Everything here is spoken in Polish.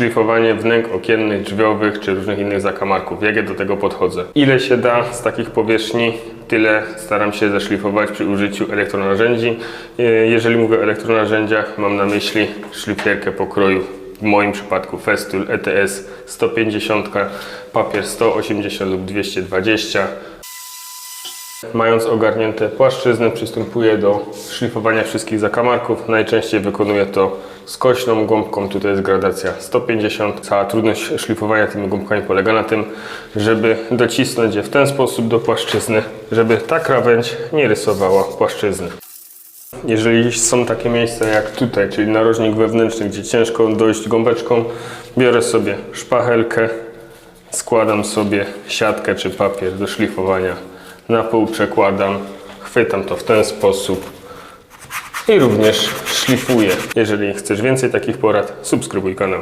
szlifowanie wnęk okiennych, drzwiowych czy różnych innych zakamarków. Jak ja do tego podchodzę? Ile się da z takich powierzchni, tyle staram się zeszlifować przy użyciu elektronarzędzi. E, Jeżeli mówię o elektronarzędziach, mam na myśli szlifierkę pokroju w moim przypadku Festool ETS 150, papier 180 lub 220. Mając ogarnięte płaszczyzny, przystępuję do szlifowania wszystkich zakamarków. Najczęściej wykonuję to skośną gąbką, tutaj jest gradacja 150. Cała trudność szlifowania tymi gąbkami polega na tym, żeby docisnąć je w ten sposób do płaszczyzny, żeby ta krawędź nie rysowała płaszczyzny. Jeżeli są takie miejsca jak tutaj, czyli narożnik wewnętrzny, gdzie ciężko dojść gąbeczką, biorę sobie szpachelkę, składam sobie siatkę czy papier do szlifowania, na pół przekładam, chwytam to w ten sposób i również szlifuję. Jeżeli chcesz więcej takich porad, subskrybuj kanał.